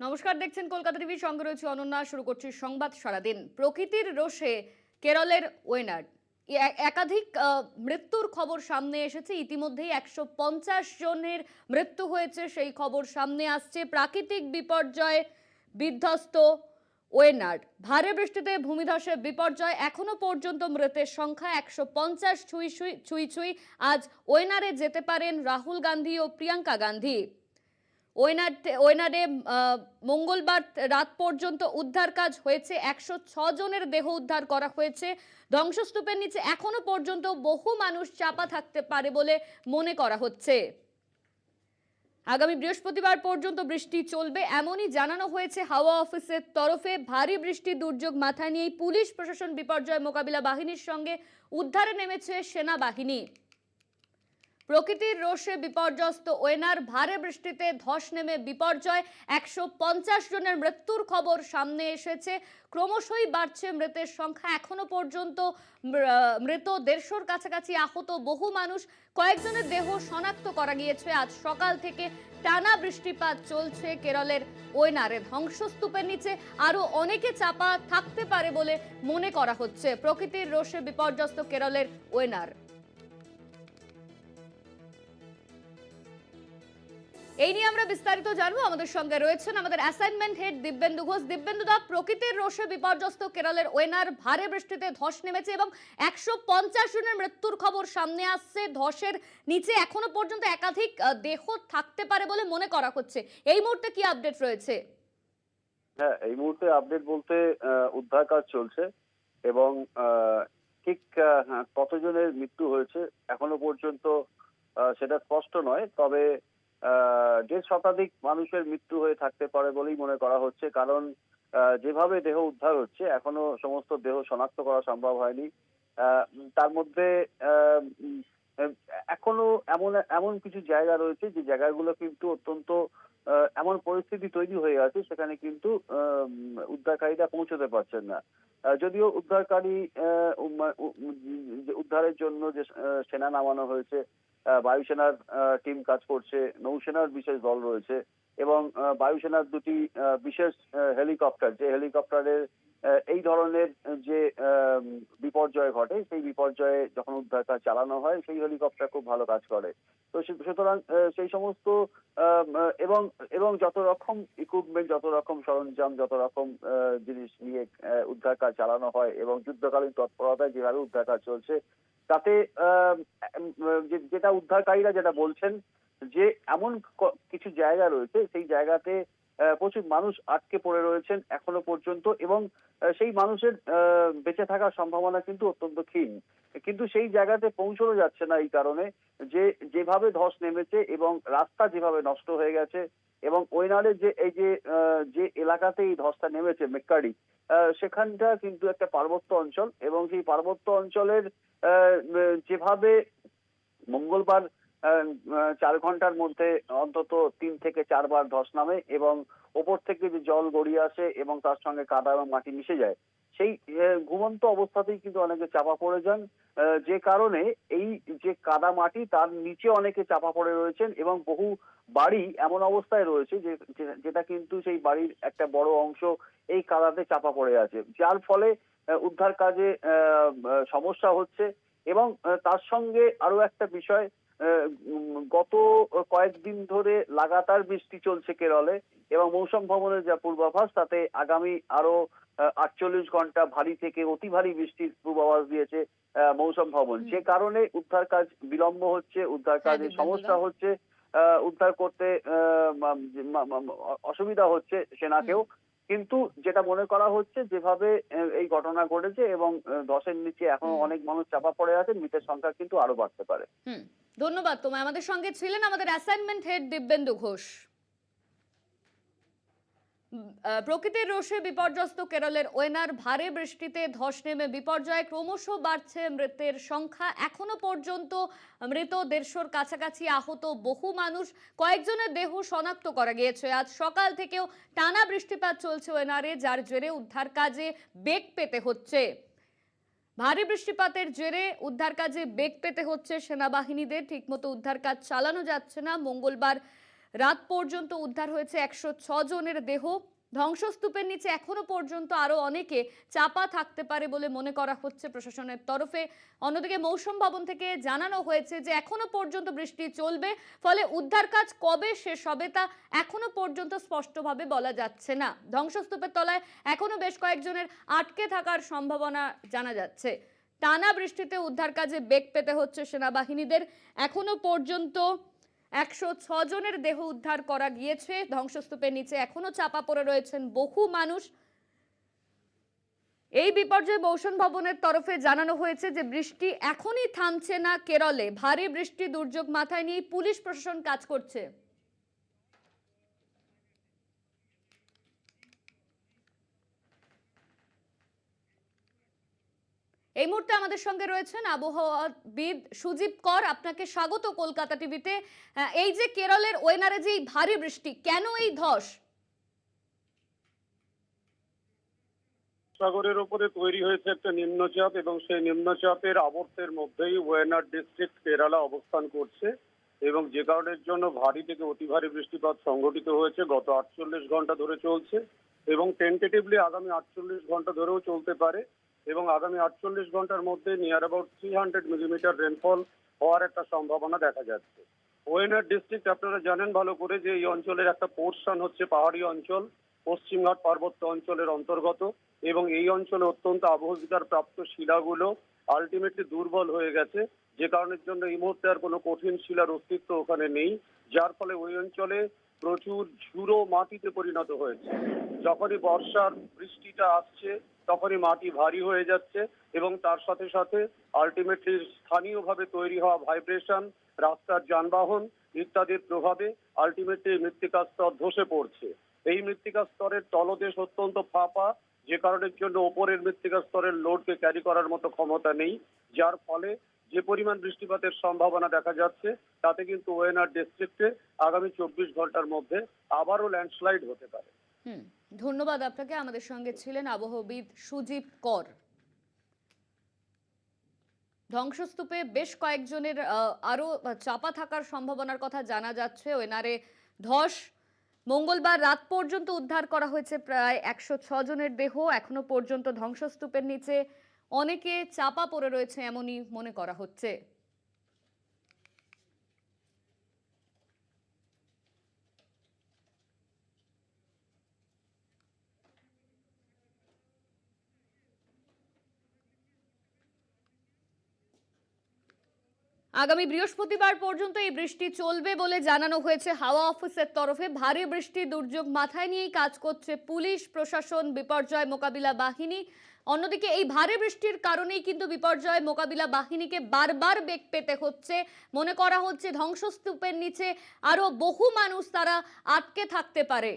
নমস্কার, দেখছেন কলকাতা টিভি সঙ্গে রয়েছে অনন্যা। শুরু করছি সংবাদ সারাদিন। প্রকৃতির রোষে কেরলের ওয়েনার। একাধিক মৃত্যুর খবর সামনে এসেছে। ইতিমধ্যেই একশো পঞ্চাশ জনের মৃত্যু হয়েছে। সেই খবর সামনে আসছে। প্রাকৃতিক বিপর্যয় বিধ্বস্ত ওয়েনার। ভারী বৃষ্টিতে ভূমিধসে বিপর্যয়। এখনও পর্যন্ত মৃতের সংখ্যা একশো পঞ্চাশ ছুঁই ছুঁই ছুঁই ছুঁই। আজ ওয়েনারে যেতে পারেন রাহুল গান্ধী ও প্রিয়াঙ্কা গান্ধী। আহ, মঙ্গলবার রাত পর্যন্ত উদ্ধার কাজ হয়েছে। একশো জনের দেহ উদ্ধার করা হয়েছে। ধ্বংসস্তূপের নিচে এখনও পর্যন্ত বহু মানুষ চাপা থাকতে পারে বলে মনে করা হচ্ছে। আগামী বৃহস্পতিবার পর্যন্ত বৃষ্টি চলবে। এমনই জানানো হয়েছে হাওয়া অফিসের তরফে। ভারী বৃষ্টি দুর্যোগ মাথায় নিয়েই পুলিশ প্রশাসন বিপর্যয় মোকাবিলা বাহিনীর সঙ্গে উদ্ধারে নেমেছে সেনাবাহিনী। প্রকৃতির রোষে বিপর্যস্ত ওয়েনার, ভারী বৃষ্টিতে ধস নেমে বিপর্যয়। একশো পঞ্চাশ জনের মৃত্যুর খবর সামনে এসেছে। ক্রমশই বাড়ছে মৃতের সংখ্যা। এখনও পর্যন্ত মৃত দেড়শোর কাছাকাছি আহত বহু মানুষ। কয়েকজনের দেহ শনাক্ত করা গিয়েছে। আজ সকাল থেকে টানা বৃষ্টিপাত চলছে কেরলের ওয়েনারে। ধ্বংসস্তূপের নিচে আরও অনেকে চাপা থাকতে পারে বলে মনে করা হচ্ছে। প্রকৃতির রোষে বিপর্যস্ত কেরলের ওয়েনার। এই নিয়ে আমরা বিস্তারিত জানব। আমাদের সঙ্গে রয়েছেন আমাদের অ্যাসাইনমেন্ট হেড দিব্যেন্দু ঘোষ। দিব্যেন্দু দা, প্রকৃতির রোষে বিপর্যস্ত কেরলের ওয়েনার ভারে বৃষ্টিতে ধস নেমেছে এবং একশো পঞ্চাশ জনের মৃত্যুর খবর সামনে আসছে। ধসের নিচে এখনও পর্যন্ত একাধিক দেহ থাকতে পারে বলে মনে করা হচ্ছে। এই মুহূর্তে কি আপডেট রয়েছে? হ্যাঁ এই মুহূর্তে আপডেট বলতে উদ্ধার কাজ চলছে এবং ঠিক কতজনের মৃত্যু হয়েছে এখনও পর্যন্ত সেটা স্পষ্ট নয়। তবে দেড় শতাধিক মানুষের মৃত্যু হয়ে থাকতে পারে বলেই মনে করা হচ্ছে। কারণ যেভাবে দেহ উদ্ধার হচ্ছে, এখনও সমস্ত দেহ শনাক্ত করা সম্ভব হয়নি। তার মধ্যে এখনও এমন এমন কিছু জায়গা রয়েছে যে জায়গাগুলো কিন্তু অত্যন্ত এমন পরিস্থিতি তৈরি হয়ে আছে সেখানে কিন্তু উদ্ধারকারীরা পৌঁছতে পারছেন না। যদিও উদ্ধারকারী উদ্ধারের জন্য যে সেনা নামানো হয়েছে বায়ুসেনার টিম কাজ করছে, নৌসেনার বিশেষ দল রয়েছে এবং বায়ুসেনার দুটি বিশেষ হেলিকপ্টার, যে হেলিকপ্টারের এই ধরনের যে বিপর্যয় ঘটে, সেই বিপর্যয়ে যখন উদ্ধার কাজ চালানো হয়, সেই হেলিকপ্টার খুব ভালো কাজ করে। তো সুতরাং সেই সমস্ত এবং এবং যত রকম ইকুইপমেন্ট যত রকম সরঞ্জাম, যত রকম জিনিস নিয়ে উদ্ধার কাজ চালানো হয় এবং যুদ্ধকালীন তৎপরতায় যেভাবে উদ্ধার কাজ চলছে, তাতে যেটা উদ্ধারকারীরা যেটা বলছেন যে, এমন কিছু জায়গা রয়েছে, সেই জায়গাতে প্রচুর মানুষ আটকে পড়ে রয়েছেন এখনও পর্যন্ত এবং সেই মানুষের বেঁচে থাকার সম্ভাবনা কিন্তু অত্যন্ত ক্ষীণ। কিন্তু সেই জায়গাতে পৌঁছানো যাচ্ছে না এই কারণে যে যেভাবে ধস নেমেছে এবং রাস্তা যেভাবে নষ্ট হয়ে গেছে এবং ওয়েনারের যে এই যে যে এলাকাতে এই ধসটা নেমেছে মেক্কারি আহ, সেখানটা কিন্তু একটা পার্বত্য অঞ্চল এবং সেই পার্বত্য অঞ্চলের যেভাবে মঙ্গলবার চার ঘণ্টার মধ্যে অন্তত তিন থেকে চারবার ধস নামে এবং ওপর থেকে যে জল গড়িয়ে আসে এবং তার সঙ্গে কাদা এবং মাটি মিশে যায়, সেই ঘুমন্ত অবস্থাতেই কিন্তু অনেকে চাপা পড়ে যান। যে কারণে এই যে কাদা মাটি, তার নিচে অনেকে চাপা পড়ে রয়েছেন এবং বহু বাড়ি এমন অবস্থায় রয়েছে যে যেটা কিন্তু সেই বাড়ির একটা বড় অংশ এই কাদাতে চাপা পড়ে আছে। যার ফলে উদ্ধার কাজে সমস্যা হচ্ছে এবং তার সঙ্গে আরও একটা বিষয় গত কয়েকদিন ধরে লাগাতার বৃষ্টি চলছে কেরলে এবং মৌসুম ভবনের যা পূর্বাভাস তাতে আগামী আরও আটচল্লিশ ঘণ্টা ভারী থেকে অতি ভারী বৃষ্টির পূর্বাভাস দিয়েছে মৌসুম ভবন। যে কারণে উদ্ধার কাজ বিলম্ব হচ্ছে উদ্ধার হ্যাঁ, কাজে সমস্যা হচ্ছে আহ, উদ্ধার করতে অসুবিধা হচ্ছে সেনাকেও। কিন্তু যেটা মনে করা হচ্ছে যেভাবে এই ঘটনা ঘটেছে এবং ধসের নিচে এখনও অনেক মানুষ চাপা পড়ে আছে মৃতের সংখ্যা কিন্তু আরও বাড়তে পারে। ধন্যবাদ, তোমায় আমাদের সঙ্গে ছিলেন আমাদের অ্যাসাইনমেন্ট হেড দিব্যেন্দু ঘোষ। প্রকৃতির রোষে বিপর্যস্ত কেরলের ওয়েনার, ভারী বৃষ্টিতে ধস নেমে বিপর্যয়ে, ক্রমশ বাড়ছে মৃতের সংখ্যা। এখনও পর্যন্ত মৃত দেড়শোর কাছাকাছি আহত বহু মানুষ। কয়েকজনের দেহ শনাক্ত করা গিয়েছে। আজ সকাল থেকেও টানা বৃষ্টিপাত চলছে ওয়েনারে, যার জেরে উদ্ধার কাজে বেগ পেতে হচ্ছে। ভারী বৃষ্টিপাতের জেরে উদ্ধার কাজে বেগ পেতে হচ্ছে সেনাবাহিনীদের। ঠিকমতো উদ্ধার কাজ চালানো যাচ্ছে না। মঙ্গলবার রাত পর্যন্ত উদ্ধার হয়েছে একশো জনের দেহ। ধ্বংসস্তূপের নিচে এখনও পর্যন্ত আরও অনেকে চাপা থাকতে পারে বলে মনে করা হচ্ছে প্রশাসনের তরফে। অন্যদিকে মৌসুম ভবন থেকে জানানো হয়েছে যে এখনও পর্যন্ত বৃষ্টি চলবে, ফলে উদ্ধার কাজ কবে শেষ হবে তা এখনও পর্যন্ত স্পষ্টভাবে বলা যাচ্ছে না। ধ্বংসস্তূপের তলায় এখনও বেশ কয়েকজনের আটকে থাকার সম্ভাবনা জানা যাচ্ছে। টানা বৃষ্টিতে উদ্ধার কাজে বেগ পেতে হচ্ছে সেনাবাহিনীদের। এখনও পর্যন্ত একশো জনের দেহ উদ্ধার করা গিয়েছে। ধ্বংসস্তূপের নিচে এখনও চাপা পড়ে রয়েছেন বহু মানুষ। এই বিপর্যয় মৌসুম ভবনের তরফে জানানো হয়েছে যে বৃষ্টি এখনই থামছে না কেরলে। ভারী বৃষ্টি দুর্যোগ মাথায় নিয়ে পুলিশ প্রশাসন কাজ করছে। এই মুহূর্তে আমাদের সঙ্গে রয়েছেন আবহাওয়াবিদ সুজীব কর। আপনাকে স্বাগত কলকাতা টিভিতে। এই যে কেরলের ওয়েনারে যে ভারী বৃষ্টি, কেন এই ধস? সাগরের উপরে তৈরি হয়েছে একটা নিম্নচাপ এবং সেই নিম্নচাপের আবর্তের মধ্যেই ওয়েনার ডিস্ট্রিক্ট কেরালা অবস্থান করছে এবং যে কারণের জন্য ভারী থেকে অতি ভারী বৃষ্টিপাত সংঘটিত হয়েছে, গত আটচল্লিশ ঘণ্টা ধরে চলছে এবং টেন্টেটিভলি আগামী আটচল্লিশ ঘণ্টা ধরেও চলতে পারে। এবং আগামী আটচল্লিশ ঘণ্টার মধ্যে near about three hundred millimetre rainfall হওয়ার একটা সম্ভাবনা দেখা যাচ্ছে। ওয়েনার ডিস্ট্রিক্ট আপনারা জানেন ভালো করে যে এই অঞ্চলের একটা পোর্শন হচ্ছে পাহাড়ি অঞ্চল পশ্চিমঘাট পার্বত্য অঞ্চলের অন্তর্গত এবং এই অঞ্চলে অত্যন্ত আবহবিকার প্রাপ্ত শিলাগুলো আলটিমেটলি দুর্বল হয়ে গেছে। যে কারণের জন্য এই মুহূর্তে আর কোনো কঠিন শিলার অস্তিত্ব ওখানে নেই। যার ফলে ওই অঞ্চলে প্রচুর ঝুড়ো মাটিতে পরিণত হয়েছে। যখনই বর্ষার বৃষ্টিটা আসছে তখনই মাটি ভারী হয়ে যাচ্ছে এবং তার সাথে সাথে আলটিমেটলি স্থানীয়ভাবে তৈরি হওয়া ভাইব্রেশন রাস্তার যানবাহন ইত্যাদির প্রভাবে আলটিমেটলি মৃত্তিকা স্তর ধসে পড়ছে। এই মৃত্তিকা স্তরের তলদেশ অত্যন্ত ফাঁপা, যে কারণের জন্য ওপরের মৃত্তিকা স্তরের লোডকে ক্যারি করার মতো ক্ষমতা নেই, যার ফলে যে পরিমাণ বৃষ্টিপাতের সম্ভাবনা দেখা যাচ্ছে, তাতে কিন্তু ওয়েনার ডিস্ট্রিক্টে আগামী চব্বিশ ঘণ্টার মধ্যে আবারও ল্যান্ডস্লাইড হতে পারে। হুম ধন্যবাদ আপনাকে। আমাদের সঙ্গে ছিলেন আবহবিদ সুজীব কর। ধ্বংসস্তূপে বেশ কয়েকজনের আহ, আরও চাপা থাকার সম্ভাবনার কথা জানা যাচ্ছে। ওয়েনারে ধস। মঙ্গলবার রাত পর্যন্ত উদ্ধার করা হয়েছে প্রায় একশো জনের দেহ। এখনও পর্যন্ত ধ্বংসস্তূপের নিচে অনেকে চাপা পড়ে রয়েছে এমনই মনে করা হচ্ছে। আগামী বৃহস্পতিবার পর্যন্ত এই বৃষ্টি চলবে বলে জানানো হয়েছে হাওয়া অফিসের তরফে। ভারী বৃষ্টি দুর্যোগ মাথায় নিয়েই কাজ করছে পুলিশ, প্রশাসন, বিপর্যয় মোকাবিলা বাহিনী। অন্যদিকে এই ভারী বৃষ্টির কারণেই কিন্তু বিপর্যয় মোকাবিলা বাহিনীকে বারবার বেগ পেতে হচ্ছে। মনে করা হচ্ছে ধ্বংসস্তূপের নিচে আরও বহু মানুষ তারা আটকে থাকতে পারে।